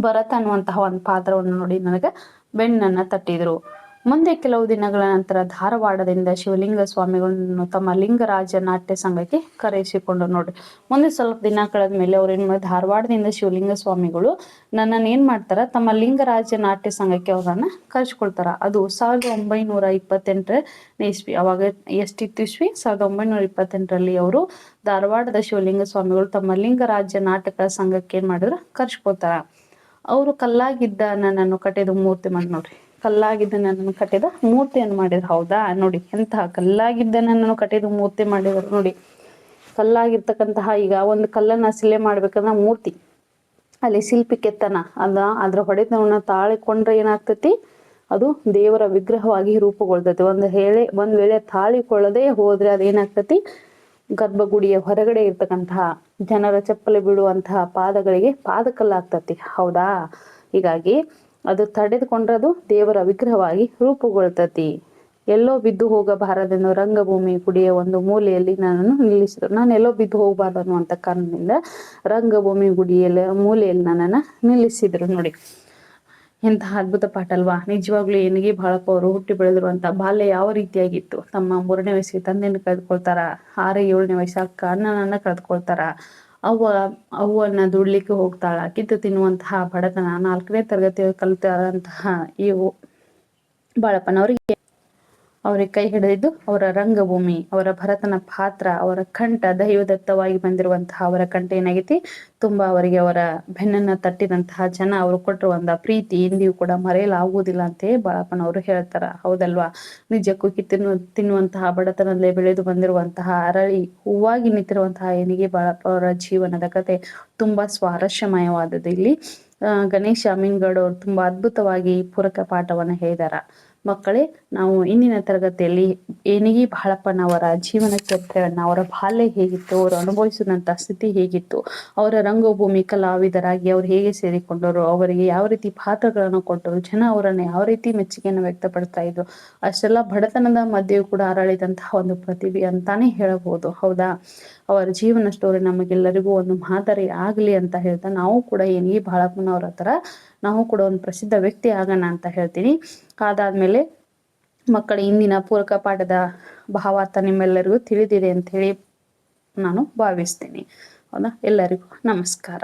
ಭರತ ಅನ್ನುವಂತಹ ಒಂದು ಪಾತ್ರವನ್ನು ನೋಡಿ ನನಗೆ ಬೆನ್ನನ್ನ ತಟ್ಟಿದ್ರು. ಮುಂದೆ ಕೆಲವು ದಿನಗಳ ನಂತರ ಧಾರವಾಡದಿಂದ ಶಿವಲಿಂಗ ಸ್ವಾಮಿಗಳನ್ನು ತಮ್ಮ ಲಿಂಗರಾಜ ನಾಟ್ಯ ಸಂಘಕ್ಕೆ ಕರೆಸಿಕೊಂಡು ನೋಡ್ರಿ. ಮುಂದೆ ಸ್ವಲ್ಪ ದಿನ ಕಳೆದ ಮೇಲೆ ಅವ್ರು ಏನ್ ಧಾರವಾಡದಿಂದ ಶಿವಲಿಂಗ ಸ್ವಾಮಿಗಳು ನನ್ನನ್ನು ಏನ್ ಮಾಡ್ತಾರ, ತಮ್ಮ ಲಿಂಗರಾಜ ನಾಟ್ಯ ಸಂಘಕ್ಕೆ ಅವರನ್ನ ಕರೆಸಿಕೊಳ್ತಾರ. ಅದು ಸಾವಿರದ ಒಂಬೈನೂರ ಇಪ್ಪತ್ತೆಂಟರ ಇಸ್ವಿ, ಅವಾಗ ಎಷ್ಟಿತ್ತು ಇಸ್ವಿ? ಸಾವಿರದ ಒಂಬೈನೂರ ಇಪ್ಪತ್ತೆಂಟರಲ್ಲಿ ಅವರು ಧಾರವಾಡದ ಶಿವಲಿಂಗ ಸ್ವಾಮಿಗಳು ತಮ್ಮ ಲಿಂಗರಾಜ ನಾಟಕ ಸಂಘಕ್ಕೆ ಏನ್ ಮಾಡಿದ್ರು, ಕರ್ಸ್ಕೊಳ್ತಾರ. ಅವರು ಕಲ್ಲಾಗಿದ್ದ ನನ್ನನ್ನು ಕಟ್ಟಿದ ಮೂರ್ತಿ ಮಾಡಿ ನೋಡ್ರಿ. ಕಲ್ಲಾಗಿದ್ದ ನನ್ನನ್ನು ಕಟ್ಟಿದ ಮೂರ್ತಿಯನ್ನು ಮಾಡಿದ್ರು. ಹೌದಾ? ನೋಡಿ, ಎಂತಹ ಕಲ್ಲಾಗಿದ್ದ ನನ್ನನ್ನು ಕಟ್ಟಿದ ಮೂರ್ತಿ ಮಾಡಿದ್ರು. ನೋಡಿ, ಕಲ್ಲಾಗಿರ್ತಕ್ಕಂತಹ ಈಗ ಒಂದು ಕಲ್ಲನ್ನ ಸಿಲೆ ಮಾಡ್ಬೇಕಂದ್ರೆ ಮೂರ್ತಿ. ಅಲ್ಲಿ ಶಿಲ್ಪಿ ಕೆತ್ತನ. ಅದ, ಅದ್ರ ಹೊಡೆತವನ್ನ ತಾಳಿಕೊಂಡ್ರೆ ಏನಾಗ್ತೈತಿ? ಅದು ದೇವರ ವಿಗ್ರಹವಾಗಿ ರೂಪುಗೊಳ್ತೈತಿ. ಒಂದು ಹೇಳಿ, ಒಂದ್ ವೇಳೆ ತಾಳಿಕೊಳ್ಳದೆ ಹೋದ್ರೆ ಅದೇನಾಗ್ತತಿ ಗರ್ಭಗುಡಿಯ ಹೊರಗಡೆ ಇರ್ತಕ್ಕಂತಹ ಜನರ ಚಪ್ಪಲಿ ಬೀಳುವಂತಹ ಪಾದಗಳಿಗೆ ಪಾದಕಲ್ಲಾಗ್ತತಿ. ಹೌದಾ? ಹೀಗಾಗಿ ಅದು ತಡೆದುಕೊಂಡ್ರದು ದೇವರ ವಿಗ್ರಹವಾಗಿ ರೂಪುಗೊಳ್ತತಿ. ಎಲ್ಲೋ ಬಿದ್ದು ಹೋಗಬಾರದೆಂದು ರಂಗಭೂಮಿ ಗುಡಿಯ ಒಂದು ಮೂಲೆಯಲ್ಲಿ ನನ್ನನ್ನು ನಿಲ್ಲಿಸಿದರು. ನಾನು ಎಲ್ಲೋ ಬಿದ್ದು ಹೋಗಬಾರ್ದು ಅನ್ನುವಂತ ಕಾರಣದಿಂದ ರಂಗಭೂಮಿ ಗುಡಿಯಲ್ಲಿ ಮೂಲೆಯಲ್ಲಿ ನನ್ನನ್ನು ನಿಲ್ಲಿಸಿದ್ರು ನೋಡಿ. ಎಂತಹ ಅದ್ಭುತ ಪಾಠ ಅಲ್ವಾ ನಿಜವಾಗ್ಲೂ ಏನಿಗೆ ಬಾಳಪ್ಪ ಅವರು ಹುಟ್ಟಿ ಬೆಳೆದಿರುವಂತ ಬಾಲ್ಯ ಯಾವ ರೀತಿಯಾಗಿತ್ತು? ತಮ್ಮ ಮೂರನೇ ವಯಸ್ಸಿಗೆ ತಂದೆಯನ್ನು ಕಳೆದುಕೊಳ್ತಾರ? ಆರ ಏಳನೇ ವಯಸ್ಸಾಗ ಅಣ್ಣನನ್ನ ಕಳೆದುಕೊಳ್ತಾರ? ಅವ್ವ ಅವ್ವನ್ನ ದುಡ್ಲಿಕ್ಕೆ ಹೋಗ್ತಾಳ. ಕಿತ್ತು ತಿನ್ನುವಂತಹ ಬಡತನ ನಾಲ್ಕನೇ ತರಗತಿ ಕಲಿತಾರಂತಹ ಇವು ಬಾಳಪ್ಪನವರಿಗೆ ಅವರಿಗೆ ಕೈ ಹಿಡಿದಿದ್ದು ಅವರ ರಂಗಭೂಮಿ, ಅವರ ಭರತನ ಪಾತ್ರ, ಅವರ ಕಂಠ ದೈವದತ್ತವಾಗಿ ಬಂದಿರುವಂತಹ ಅವರ ಕಂಠ ಏನಾಗೈತಿ? ತುಂಬಾ ಅವರಿಗೆ ಅವರ ಬೆನ್ನನ್ನ ತಟ್ಟಿದಂತಹ ಜನ ಅವರು ಕೊಟ್ಟಿರುವಂತಹ ಪ್ರೀತಿ. ಇಂದಿಯೂ ಕೂಡ ಮರೆಯಲಾಗುವುದಿಲ್ಲ ಅಂತೇ ಬಾಳಪ್ಪನವರು ಹೇಳ್ತಾರ. ಹೌದಲ್ವಾ? ನಿಜಕ್ಕೂ ತಿನ್ನು, ತಿನ್ನುವಂತಹ ಬಡತನದಲ್ಲೇ ಬೆಳೆದು ಬಂದಿರುವಂತಹ ಅರಳಿ ಹೂವಾಗಿ ನಿಂತಿರುವಂತಹ ಏನಿಗೆ ಬಾಳಪ್ಪ ಅವರ ಜೀವನದ ಕತೆ ತುಂಬಾ ಸ್ವಾರಸ್ಯಮಯವಾದದ್ದು ಇಲ್ಲಿ. ಗಣೇಶ ಅಮೀನ್ಗಡ್ ತುಂಬಾ ಅದ್ಭುತವಾಗಿ ಪೂರಕ ಪಾಠವನ್ನ ಹೇಳಿದಾರ. ಮಕ್ಕಳೇ, ನಾವು ಇಂದಿನ ತರಗತಿಯಲ್ಲಿ ಏನಿಗಿ ಬಾಳಪ್ಪನವರ ಜೀವನ ಚರಿತ್ರೆಯನ್ನ ಅವರ ಬಾಲ್ಯ ಹೇಗಿತ್ತು, ಅವರು ಅನುಭವಿಸಿದಂತಹ ಸ್ಥಿತಿ ಹೇಗಿತ್ತು, ಅವರ ರಂಗಭೂಮಿ ಕಲಾವಿದರಾಗಿ ಅವ್ರು ಹೇಗೆ ಸೇರಿಕೊಂಡರು, ಅವರಿಗೆ ಯಾವ ರೀತಿ ಪಾತ್ರಗಳನ್ನು ಕೊಟ್ಟರು, ಜನ ಅವರನ್ನು ಯಾವ ರೀತಿ ಮೆಚ್ಚುಗೆಯನ್ನು ವ್ಯಕ್ತಪಡ್ತಾ ಇದ್ರು, ಅಷ್ಟೆಲ್ಲ ಬಡತನದ ಮಧ್ಯೆಯೂ ಕೂಡ ಅರಳಿದಂತಹ ಒಂದು ಪ್ರತಿಭೆ ಅಂತಾನೆ ಹೇಳಬಹುದು. ಹೌದಾ? ಅವರ ಜೀವನ ಸ್ಟೋರಿ ನಮಗೆಲ್ಲರಿಗೂ ಒಂದು ಮಾದರಿ ಆಗಲಿ ಅಂತ ಹೇಳ್ತಾ ನಾವು ಕೂಡ ಏನು ಈ ಬಾಳಪ್ಪನವ್ರ ಹತ್ರ ನಾವು ಕೂಡ ಒಂದು ಪ್ರಸಿದ್ಧ ವ್ಯಕ್ತಿ ಆಗೋಣ ಅಂತ ಹೇಳ್ತೀನಿ. ಅದಾದ್ಮೇಲೆ ಮಕ್ಕಳ ಇಂದಿನ ಪೂರಕ ಪಾಠದ ಭಾವಾರ್ಥ ನಿಮ್ಮೆಲ್ಲರಿಗೂ ತಿಳಿದಿದೆ ಅಂತ ಹೇಳಿ ನಾನು ಭಾವಿಸ್ತೀನಿ. ಹೌದಾ? ಎಲ್ಲರಿಗೂ ನಮಸ್ಕಾರ.